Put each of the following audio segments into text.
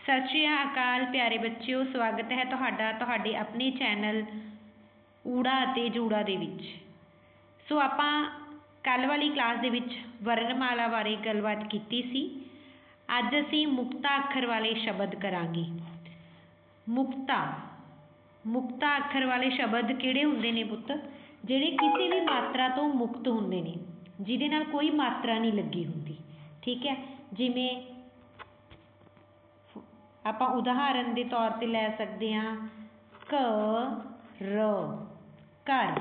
ਸਤਿ ਸ਼੍ਰੀ ਅਕਾਲ ਪਿਆਰੇ ਬੱਚਿਓ ਸਵਾਗਤ ਹੈ ਤੁਹਾਡਾ ਤੁਹਾਡੇ ਆਪਣੇ ਚੈਨਲ ਊੜਾ ਅਤੇ ਜੂੜਾ ਦੇ ਵਿੱਚ ਸੋ ਆਪਾਂ ਕੱਲ੍ਹ ਵਾਲੀ ਕਲਾਸ ਦੇ ਵਿੱਚ ਵਰਣਮਾਲਾ ਬਾਰੇ ਗੱਲਬਾਤ ਕੀਤੀ ਸੀ ਅੱਜ ਅਸੀਂ ਮੁਕਤਾ ਅੱਖਰ ਵਾਲੇ ਸ਼ਬਦ ਕਰਾਂਗੇ ਮੁਕਤਾ ਮੁਕਤਾ ਅੱਖਰ ਵਾਲੇ ਸ਼ਬਦ ਕਿਹੜੇ ਹੁੰਦੇ ਨੇ ਪੁੱਤ ਜਿਹੜੇ ਕਿਸੇ ਵੀ ਮਾਤਰਾ ਤੋਂ ਮੁਕਤ ਹੁੰਦੇ ਨੇ ਜਿਹਦੇ ਨਾਲ ਕੋਈ ਮਾਤਰਾ ਨਹੀਂ ਲੱਗੀ ਹੁੰਦੀ ਠੀਕ ਹੈ ਜਿਵੇਂ ਆਪਾਂ ਉਦਾਹਰਨ ਦੇ ਤੌਰ ਤੇ ਲੈ ਸਕਦੇ ਹਾਂ ਕ ਰ ਘਰ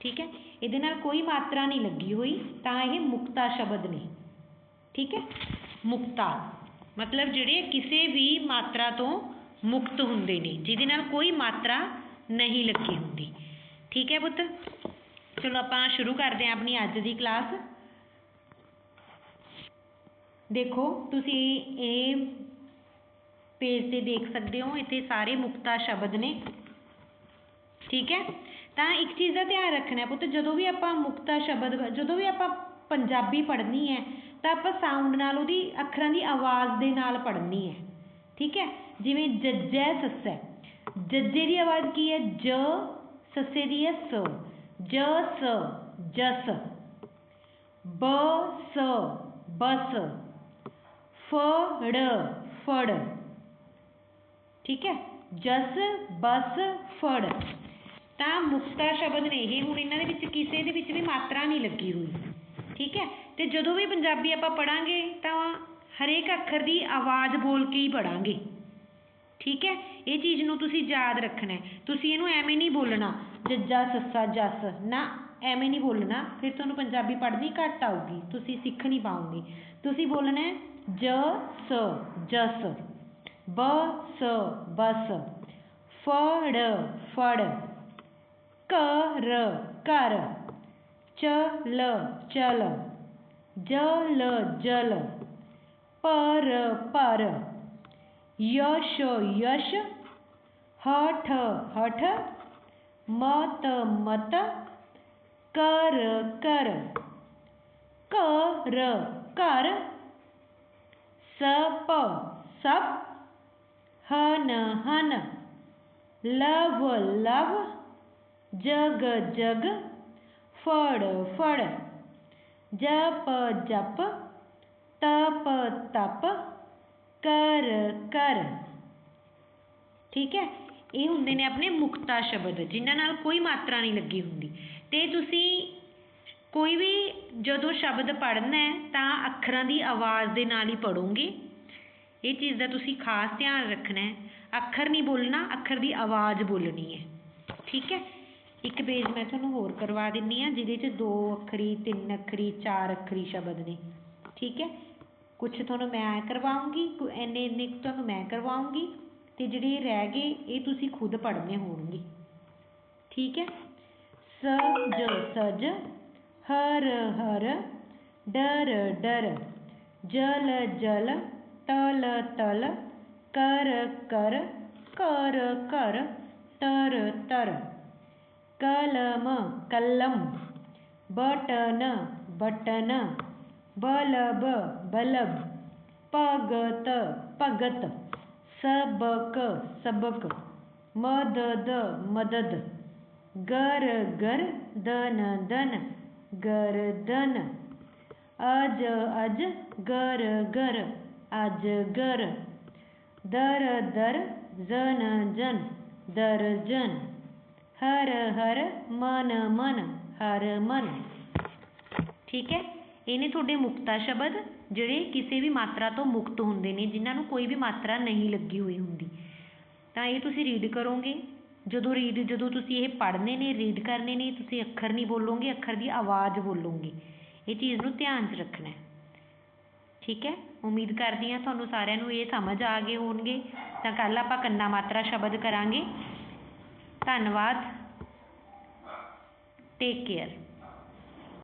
ਠੀਕ ਹੈ ਇਹਦੇ ਨਾਲ ਕੋਈ ਮਾਤਰਾ ਨਹੀਂ ਲੱਗੀ ਹੋਈ ਤਾਂ ਇਹ ਮੁਕਤਾ ਸ਼ਬਦ ਨੇ ਠੀਕ ਹੈ ਮੁਕਤਾ ਮਤਲਬ ਜਿਹੜੇ ਕਿਸੇ ਵੀ ਮਾਤਰਾ ਤੋਂ ਮੁਕਤ ਹੁੰਦੇ ਨੇ ਜਿਹਦੇ ਨਾਲ ਕੋਈ ਮਾਤਰਾ ਨਹੀਂ ਲੱਗੀ ਹੁੰਦੀ ਠੀਕ ਹੈ ਪੁੱਤ ਚਲੋ ਆਪਾਂ ਸ਼ੁਰੂ ਕਰਦੇ ਹਾਂ ਆਪਣੀ ਅੱਜ ਦੀ ਕਲਾਸ ਦੇਖੋ ਤੁਸੀਂ ਇਹ ਪੇਜ ਤੇ ਦੇਖ ਸਕਦੇ ਹੋ ਇੱਥੇ ਸਾਰੇ ਮੁਕਤਾ ਸ਼ਬਦ ਨੇ ਠੀਕ ਹੈ ਤਾਂ ਇੱਕ ਚੀਜ਼ ਦਾ ਧਿਆਨ ਰੱਖਣਾ ਪੁੱਤ ਜਦੋਂ ਵੀ ਆਪਾਂ ਮੁਕਤਾ ਸ਼ਬਦ ਜਦੋਂ ਵੀ ਆਪਾਂ ਪੰਜਾਬੀ ਪੜ੍ਹਨੀ ਹੈ ਤਾਂ ਆਪਾਂ ਸਾਊਂਡ ਨਾਲ ਉਹਦੀ ਅੱਖਰਾਂ ਦੀ ਆਵਾਜ਼ ਦੇ ਨਾਲ ਪੜ੍ਹਨੀ ਹੈ ਠੀਕ ਹੈ ਜਿਵੇਂ ਜੱਜੈ ਸੱਸੈ ਜੱਜੇ ਦੀ ਆਵਾਜ਼ ਕੀ ਹੈ ਜ ਸੱਸੇ ਦੀ ਹੈ ਸ ਜ ਸ ਜਸ ਬ ਸ ਬਸ ਫੜ ਫੜ ਠੀਕ ਹੈ? ਜਸ, ਬਸ, ਫੜ। ਤਾਂ ਮੁਕਤਾ ਸ਼ਬਦ ਨੇ ਇਹ ਹੁਣ ਇਹਨਾਂ ਦੇ ਵਿੱਚ ਕਿਸੇ ਦੇ ਵਿੱਚ ਵੀ ਮਾਤਰਾ ਨਹੀਂ ਲੱਗੀ ਹੋਈ। ਠੀਕ ਹੈ? ਅਤੇ ਜਦੋਂ ਵੀ ਪੰਜਾਬੀ ਆਪਾਂ ਪੜਾਂਗੇ ਤਾਂ ਹਰੇਕ ਅੱਖਰ ਦੀ ਆਵਾਜ਼ ਬੋਲ ਕੇ ਹੀ ਪੜ੍ਹਾਂਗੇ। ਠੀਕ ਹੈ? ਇਹ ਚੀਜ਼ ਨੂੰ ਤੁਸੀਂ ਯਾਦ ਰੱਖਣਾ ਤੁਸੀਂ ਇਹਨੂੰ ਐਵੇਂ ਨਹੀਂ ਬੋਲਣਾ ਜੱਜਾ ਸੱਸਾ ਜਸ। ਨਾ, ਐਵੇਂ ਨਹੀਂ ਬੋਲਣਾ। ਫਿਰ ਤੁਹਾਨੂੰ ਪੰਜਾਬੀ ਪੜ੍ਹਨੀ ਘੱਟ ਆਊਗੀ। ਤੁਸੀਂ ਸਿੱਖ ਨਹੀਂ ਪਾਓਗੇ। ਤੁਸੀਂ ਬੋਲਣਾ ਜ, ਸ, ਜਸ। बस बस फड़ फड़ कर कर चल चल जल जल पर पर यश यश. हठ हठ मत मत कर कर कर कर सप सप ਸਪ ਹਨ ਹਨ ਲਵ ਲਵ ਜਗ ਜਗ ਫੜ ਫੜ ਜਪ ਜਪ ਤਪ ਤਪ ਕਰ ਕਰ ਠੀਕ ਹੈ ਇਹ ਹੁੰਦੇ ਨੇ ਆਪਣੇ ਮੁਕਤਾ ਸ਼ਬਦ ਜਿਨ੍ਹਾਂ ਨਾਲ ਕੋਈ ਮਾਤਰਾ ਨਹੀਂ ਲੱਗੀ ਹੁੰਦੀ ਤੇ ਤੁਸੀਂ ਕੋਈ ਵੀ ਜਦੋਂ ਸ਼ਬਦ ਪੜ੍ਹਨਾ ਹੈ ਤਾਂ ਅੱਖਰਾਂ ਦੀ ਆਵਾਜ਼ ਦੇ ਨਾਲ ਹੀ ਪੜੋਗੇ ਇਹ ਚੀਜ਼ ਦਾ ਤੁਸੀਂ ਖਾਸ ਧਿਆਨ ਰੱਖਣਾ ਹੈ ਅੱਖਰ ਨਹੀਂ ਬੋਲਣਾ ਅੱਖਰ ਦੀ ਆਵਾਜ਼ ਬੋਲਣੀ ਹੈ ਠੀਕ ਹੈ ਇੱਕ ਪੇਜ ਮੈਂ ਤੁਹਾਨੂੰ ਹੋਰ ਕਰਵਾ ਦਿੰਨੀ ਆ ਜਿਹਦੇ 'ਚ ਦੋ ਅੱਖਰੀ ਤਿੰਨ ਅੱਖਰੀ ਚਾਰ ਅੱਖਰੀ ਸ਼ਬਦ ਨੇ ਠੀਕ ਹੈ ਕੁਝ ਤੁਹਾਨੂੰ ਮੈਂ ਕਰਵਾਉਂਗੀ ਇੰਨੇ ਇੰਨੇ ਤੁਹਾਨੂੰ ਮੈਂ ਕਰਵਾਉਂਗੀ ਤੇ ਜਿਹੜੇ ਰਹਿ ਗਏ ਇਹ ਤੁਸੀਂ ਖੁਦ ਪੜ੍ਹਨੇ ਹੋਣਗੇ ਠੀਕ ਹੈ ਸਜ ਸਜ ਹਰ ਹਰ ਡਰ ਡਰ ਜਲ ਜਲ तल तल, कर कर कर कर, तर तर। कलम कलम, बटन बटन, बलब बलब, पगत पगत, सबक सबक, मदद मदद, गर गर दन दन गर्दन अज अज गर गर। ਅਜ ਗਰ ਦਰ ਦਰ ਜਨ ਜਨ ਦਰਜਨ ਹਰ ਹਰ ਮਨ ਮਨ ਹਰ ਮਨ ਠੀਕ ਹੈ ਇਹ ਨੇ ਤੁਹਾਡੇ ਮੁਕਤਾ ਸ਼ਬਦ ਜਿਹੜੇ ਕਿਸੇ ਵੀ ਮਾਤਰਾ ਤੋਂ ਮੁਕਤ ਹੁੰਦੇ ਨੇ ਜਿਨ੍ਹਾਂ ਨੂੰ ਕੋਈ ਵੀ ਮਾਤਰਾ ਨਹੀਂ ਲੱਗੀ ਹੋਈ ਹੁੰਦੀ ਤਾਂ ਇਹ ਤੁਸੀਂ ਰੀਡ ਕਰੋਗੇ ਜਦੋਂ ਰੀਡ ਜਦੋਂ ਤੁਸੀਂ ਇਹ ਪੜ੍ਹਨੇ ਨੇ ਰੀਡ ਕਰਨੇ ਨੇ ਤੁਸੀਂ ਅੱਖਰ ਨਹੀਂ ਬੋਲੋਗੇ ਅੱਖਰ ਦੀ ਆਵਾਜ਼ ਬੋਲੋਗੇ ਇਹ ਚੀਜ਼ ਨੂੰ ਧਿਆਨ 'ਚ ਰੱਖਣਾ ਠੀਕ ਹੈ ਉਮੀਦ ਕਰਦੀ ਹਾਂ ਤੁਹਾਨੂੰ ਸਾਰਿਆਂ ਨੂੰ ਇਹ ਸਮਝ ਆ ਗਏ ਹੋਣਗੇ ਤਾਂ ਕੱਲ ਆਪਾਂ ਕੰਨਾ ਮਾਤਰਾ ਸ਼ਬਦ ਕਰਾਂਗੇ ਧੰਨਵਾਦ ਟੇਕ ਕੇਅਰ